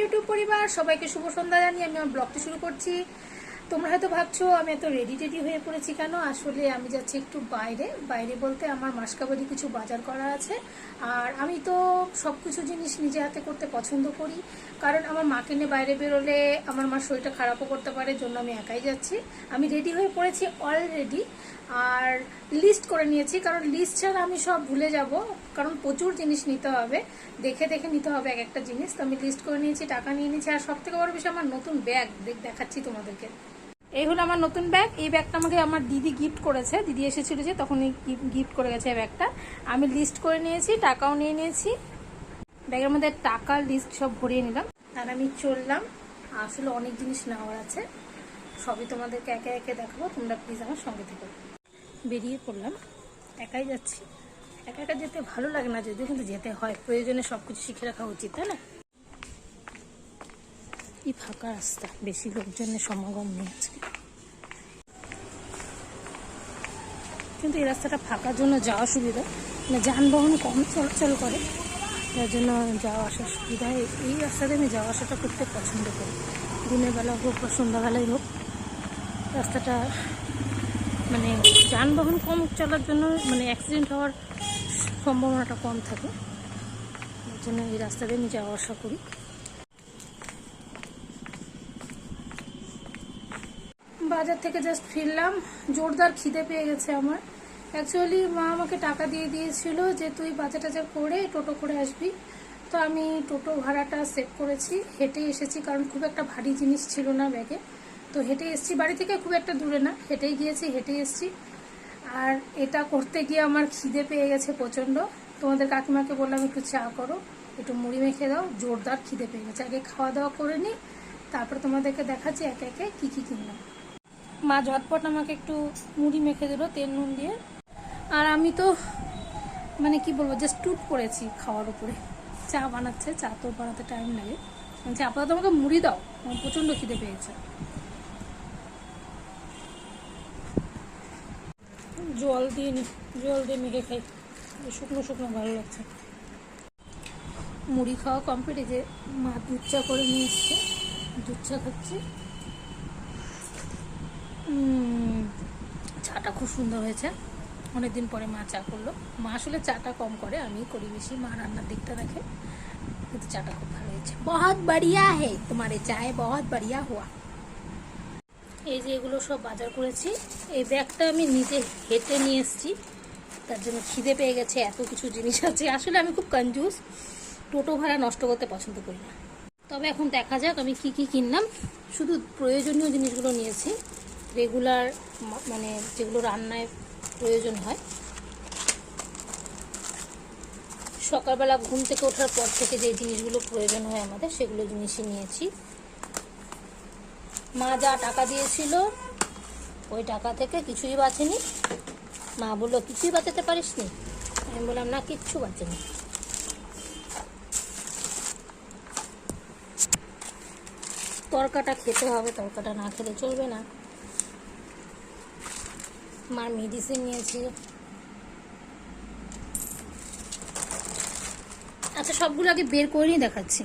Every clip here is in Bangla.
ইউটিউব পরিবার সবাইকে শুভ সন্ধ্যা জানিয়ে আমি আমার ব্লগটি শুরু করছি। তোমরা হয়তো ভাবছ, আমি এত রেডি টেডি হয়ে পড়েছি কেন? আসলে আমি যাচ্ছি একটু বাইরে। বাইরে বলতে আমার মাসকাবারি কিছু বাজার করা আছে। আর আমি তো সব কিছু জিনিস নিজে হাতে করতে পছন্দ করি। কারণ আমার মাকে নিয়ে বাইরে বেরোলে আমার মার শরীরটা খারাপও করতে পারে জন্য আমি একাই যাচ্ছি। আমি রেডি হয়ে পড়েছি অলরেডি আর লিস্ট করে নিয়েছি। কারণ লিস্ট ছাড়া আমি সব ভুলে যাব। কারণ প্রচুর জিনিস নিতে হবে। দেখে দেখে নিতে হবে এক একটা জিনিস। তো আমি লিস্ট করে নিয়েছি, টাকা নিয়ে নিয়েছি। আর সব থেকে বড় বিষয়, আমার নতুন ব্যাগ দেখাচ্ছি তোমাদেরকে। এই হলো আমার নতুন ব্যাগ এই ব্যাগটা আমাকে আমার দিদি গিফট করেছে। দিদি এসেছিল যে তখন গিফট করে গেছে এই ব্যাগটা আমি লিস্ট করে নিয়েছি, টাকাও নিয়ে নিয়েছি। ব্যাগের মধ্যে টাকা লিস্ট সব ভরিয়ে নিলাম। আর আমি চললাম। আসলে অনেক জিনিস নেওয়ার আছে। সবই তোমাদেরকে একে একে দেখাবো। তোমরা প্লিজ আমার সঙ্গে থেকে। বেরিয়ে পড়লাম। একাই যাচ্ছি। একা একা যেতে ভালো লাগে না, যদিও কিন্তু যেতে হয়। প্রয়োজনে সব কিছু শিখে রাখা উচিত, তাই না? কি ফাঁকা রাস্তা? বেশি লোকজনের সমাগম নেই আজকে কিন্তু এই রাস্তাটা ফাঁকার জন্য যাওয়া সুবিধা। মানে যানবাহন কম চলাচল করে। যার জন্য যাওয়া আসার সুবিধা। এই- রাস্তাতে আমি যাওয়া আসাটা করতে পছন্দ করি। দিনের বেলা হোক বা সন্ধ্যাবেলায় হোক, রাস্তাটা মানে যানবাহন কম চলার জন্য মানে অ্যাক্সিডেন্ট হওয়ার সম্ভাবনাটা কম থাকে। জন্য এই রাস্তা দিয়ে আমি যাওয়া আসা করি। বাজার থেকে জাস্ট ফিরলাম। জোরদার খিদে পেয়ে গেছে আমার। অ্যাকচুয়ালি মা আমাকে টাকা দিয়ে দিয়েছিল যে, তুই বাজার টাজার করে টোটো করে আসবি। তো আমি টোটো ভাড়াটা সেভ করেছি। হেঁটে এসেছি কারণ খুব একটা ভারী জিনিস ছিল না ব্যাগে। তো হেঁটে এসেছি। বাড়ি থেকে খুব একটা দূরে না। হেঁটেই গিয়েছি, হেঁটে এসেছি। আর এটা করতে গিয়ে আমার খিদে পেয়ে গেছে প্রচণ্ড। তোমাদের কাকিমাকে বললাম, একটু চা করো, একটু মুড়ি মেখে দাও। জোরদার খিদে পেয়ে গেছে। আগে খাওয়া দাওয়া করে নিই তারপর তোমাদেরকে দেখাচ্ছি একে একে কী কী কিনলাম। মা ঝটপট আমাকে একটু মুড়ি মেখে দিল, তেল নুন দিয়ে। আর আমি তো মানে কি বলব জাস্ট টুট করেছি খাওয়ার উপরে। চা বানাচ্ছে, চা তো বানাতে টাইম লাগে। বলছি, আপাতত আমাকে মুড়ি দাও, আমার প্রচণ্ড খিদে পেয়েছে। জল দিয়ে নি, জল দিয়ে মেখে খাই। শুকনো শুকনো ভালো লাগছে। মুড়ি খাওয়া কমপ্লিট যে মা দুধ চা করে নিয়ে এসছে, দুধ চা খাচ্ছি। চাটা খুব সুন্দর হয়েছে। অনেকদিন পরে মা চা করল। মা আসলে চাটা কম করে আমি করি বেশি। মা রান্নার দিকটা দেখে কিন্তু চাটা খুব ভালো হয়েছে। বহুত বাড়িয়া হে তোমার চায় বহুত বাড়িয়া হওয়া এই যে এগুলো সব বাজার করেছি। এই ব্যাগটা আমি নিজে হেঁটে নিয়ে এসেছি। তার জন্য খিদে পেয়ে গেছে এত কিছু জিনিস আছে। আসলে আমি খুব কনজুস টোটো ভাড়া নষ্ট করতে পছন্দ করি না। তবে এখন দেখা যাক আমি কি কি কিনলাম। শুধু প্রয়োজনীয় জিনিসগুলো নিয়েছি। রেগুলার মানে যেগুলো রান্নায় প্রয়োজন হয়। সকালবেলা ঘুম থেকে ওঠার পর থেকে যে জিনিসগুলো প্রয়োজন হয় আমাদের, সেগুলো জিনিসই নিয়েছি। মা যা টাকা দিয়েছিল, ওই টাকা থেকে কিছুই বাঁচেনি। মা বলল, কিছুই বাঁচাতে পারিস নি আমি বললাম, না, কিচ্ছু বাঁচেনি। তরকাটা খেতে হবে, তরকাটা না খেলে চলবে না। মার মেডিসিন নিয়েছি আচ্ছা সবগুলো আগে বের করে নিয়ে দেখাচ্ছি।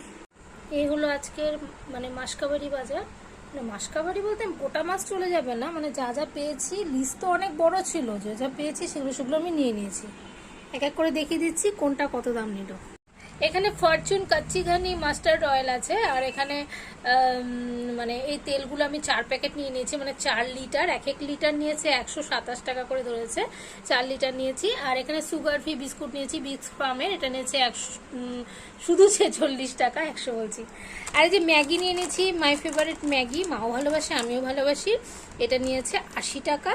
এই হলো আজকের মানে মাসকাবাড়ি বাজার। মানে মাসকাবাড়ি বলতে গোটা মাছ চলে যাবে না মানে যা যা পেয়েছি লিস্ট তো অনেক বড় ছিল, যে যা পেয়েছি সেগুলো সেগুলো আমি নিয়ে নিয়েছি। এক এক করে দেখিয়ে দিচ্ছি, কোনটা কত দাম নিল। এখানে Fortune Kachchi Ghani mustard oil আছে, আর এখানে মানে এই তেলগুলো আমি চার প্যাকেট নিয়ে নিয়েছি মানে চার লিটার এক এক লিটার নিয়েছে, একশো সাতাশ টাকা করে ধরেছে, চার লিটার নিয়েছি, আর এখানে সুগার ফ্রি বিস্কুট নিয়েছি বিক্স ফার্মের এটা নিয়েছে একশো শুধু ছেচল্লিশ টাকা, একশো বলছি। আর এই যে ম্যাগি নিয়ে নিয়েছি মাই ফেভারিট ম্যাগি, মাও ভালোবাসে, আমিও ভালোবাসি, এটা নিয়েছে আশি টাকা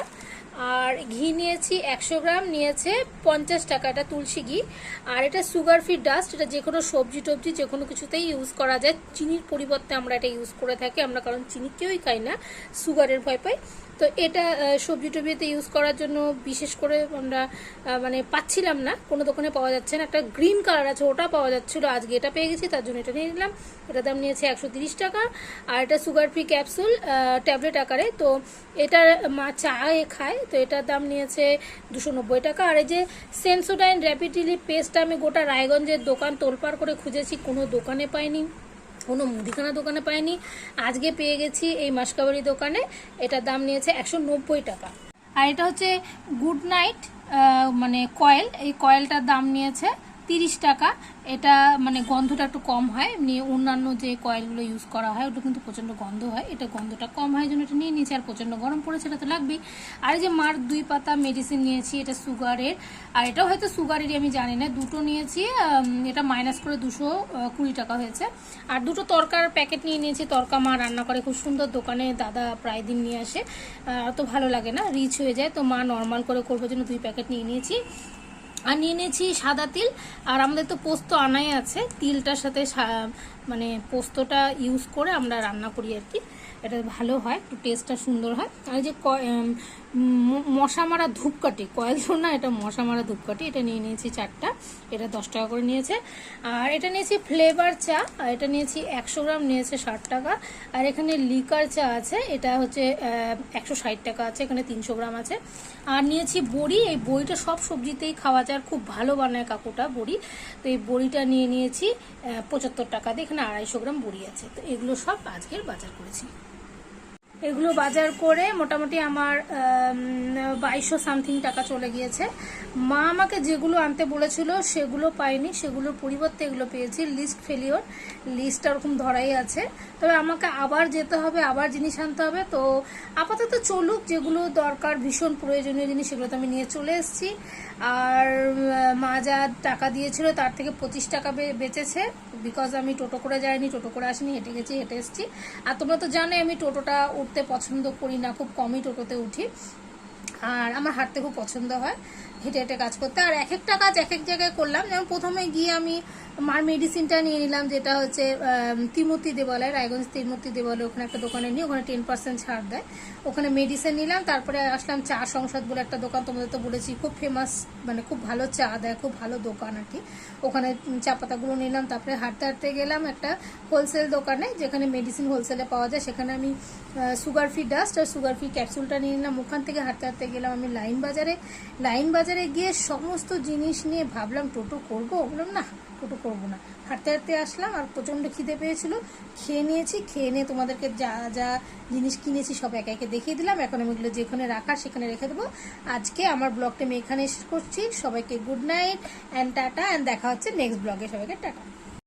আর ঘি নিয়েছি একশো গ্রাম, নিয়েছে পঞ্চাশ টাকা। এটা তুলসী ঘি। আর এটা সুগার ফ্রি ডাস্ট। এটা যে কোনো সবজি টবজি, যে কোনো কিছুতেই ইউজ করা যায়। চিনির পরিবর্তে আমরা এটা ইউজ করে থাকি। আমরা কারণ চিনি কেউই খাই না। সুগারের ভয় পাই। তো এটা সবজি টবিতে ইউজ করার জন্য বিশেষ করে আমরা মানে পাচ্ছিলাম না। কোনো দোকানে পাওয়া যাচ্ছে না। একটা গ্রিন কালার আছে, ওটা পাওয়া যাচ্ছিল। আজকে এটা পেয়ে গেছি, তার জন্য এটা নিয়ে নিলাম। এটা দাম নিয়েছে একশো টাকা। আর এটা সুগার ফ্রি ক্যাপসুল ট্যাবলেট আকারে। তো এটা মা চা এ খায়, তো এটার দাম নিয়েছে দুশো টাকা। আর এই যে সেন্সোডাইন র্যাপিড রিলিফ পেস্টটা আমি গোটা রায়গঞ্জের দোকান তোলপাড় করে খুঁজেছি, কোনো দোকানে পাইনি। কোনো মুদিখানা দোকানে পাইনি। আজকে পেয়ে গেছি এই মাসকাবারি দোকানে। এটার দাম নিয়েছে একশো নব্বই টাকা। আর এটা হচ্ছে গুড নাইট মানে কয়েল। এই কয়েলটার দাম নিয়েছে তিরিশ টাকা। এটা মানে গন্ধটা একটু কম হয়। এমনি অন্যান্য যে কয়েলগুলো ইউজ করা হয় ওটা কিন্তু প্রচণ্ড গন্ধ হয়। এটা গন্ধটা কম হয় জন্য এটা নিয়ে নিয়েছি। আর প্রচণ্ড গরম পড়েছে এটা তো লাগবেই। আর এই যে মার দুই পাতা মেডিসিন নিয়েছি এটা সুগারের আর এটাও হয়তো সুগারেরই আমি জানি না। দুটো নিয়েছি এটা মাইনাস করে দুশো কুড়ি টাকা হয়েছে। আর দুটো তরকার প্যাকেট নিয়ে নিয়েছি। তরকা মা রান্না করে খুব সুন্দর দোকানে দাদা প্রায় দিন নিয়ে আসে। আহ, তো ভালো লাগে না রিচ হয়ে যায়। তো মা নর্মাল করে করব জন্য দুই প্যাকেট নিয়ে নিয়েছি। আর নিয়ে নিয়েছি সাদা তিল। আর আমাদের তো পোস্ত আনাই আছে। তিলটার সাথে মানে পোস্তটা ইউজ করে আমরা রান্না করি আর কি। এটা ভালো হয়, একটু টেস্টটা সুন্দর হয়। আর যে মশা মারা ধূপকাঠি কয়েল তো না এটা মশা মারা ধূপকাঠি, এটা নিয়ে নিয়েছি চারটা, এটা দশ টাকা করে নিয়েছে। আর এটা নিয়েছি ফ্লেভার চা, আর এটা নিয়েছি একশো গ্রাম নিয়েছে ষাট টাকা। আর এখানে লিকার চা আছে, এটা হচ্ছে একশো ষাট টাকা আছে, এখানে তিনশো গ্রাম আছে। আর নিয়েছি বড়ি, এই বড়িটা সব সবজিতেই খাওয়া যায়, আর খুব ভালো বানায় কাকুটা বড়ি। তো এই বড়িটা নিয়ে নিয়েছি পঁচাত্তর টাকা দিয়ে, এখানে আড়াইশো গ্রাম বড়ি আছে। তো এগুলো সব আজকের বাজার করেছি। এগুলো বাজার করে মোটামুটি আমার বাইশশো সামথিং টাকা চলে গিয়েছে। মা আমাকে যেগুলো আনতে বলেছিল সেগুলো পাইনি, সেগুলোর পরিবর্তে এগুলো পেয়েছি লিস্ট ফেলিওর লিস্টটা ওরকম ধরাই আছে। তবে আমাকে আবার যেতে হবে, আবার জিনিস আনতে হবে, তো আপাতত চলুক, যেগুলো দরকার, ভীষণ প্রয়োজনীয় জিনিস সেগুলো তো আমি নিয়ে চলে এসেছি। আর মা যা টাকা দিয়েছিল তার থেকে পঁচিশ টাকা বেঁচেছে। বিকজ আমি টোটো করে যাইনি, টোটো করে আসিনি, হেঁটে গেছি, হেঁটে এসেছি। আর তোমরা তো জানোই আমি টোটোটা উঠতে পছন্দ করি না খুব কমই টোটোতে উঠি। আর আমার হাঁটতে খুব পছন্দ হয়। হেঁটে হেঁটে কাজ করতে। আর এক একটা কাজ এক এক জায়গায় করলাম। যেমন প্রথমে গিয়ে আমি মার মেডিসিনটা নিয়ে নিলাম যেটা হচ্ছে আম, তিমূর্তি দেবালয় রায়গঞ্জ তিমূর্তি দেবালয় ওখানে একটা দোকানে নিয়ে ওখানে টেন পার্সেন্ট ছাড় দেয়। ওখানে মেডিসিন নিলাম তারপরে আসলাম চা সংসদ বলে একটা দোকান তোমাদের তো বলেছি খুব ফেমাস মানে খুব ভালো চা দেয় খুব ভালো দোকান আর কি। ওখানে চা পাতাগুলো নিলাম তারপরে হাঁটতে হাঁটতে গেলাম একটা হোলসেল দোকানে যেখানে মেডিসিন হোলসেলে পাওয়া যায়। সেখানে আমি সুগার ফ্রি ডাস্ট আর সুগার ফ্রি ক্যাপসুলটা নিয়ে নিলাম। ওখান থেকে হাঁটতে হাঁটতে গেলাম আমি লাইন বাজারে লাইন বাজারে গিয়ে সমস্ত জিনিস নিয়ে ভাবলাম, টোটো করব? বললাম, না, টোটো করব না। হাঁটতে হাঁটতে আসলাম, আর প্রচণ্ড খিদে পেয়েছিল। খেয়ে নিয়েছি, খেয়ে নিয়ে তোমাদেরকে যা যা জিনিস কিনেছি সব একে একে দেখিয়ে দিলাম। এখন আমি এগুলো যেখানে রাখা সেখানে রেখে দেবো। আজকে আমার ব্লগটা আমি এখানে শেষ করছি। সবাইকে good night and tata and দেখা হচ্ছে নেক্সট ব্লগে। সবাইকে টাটা।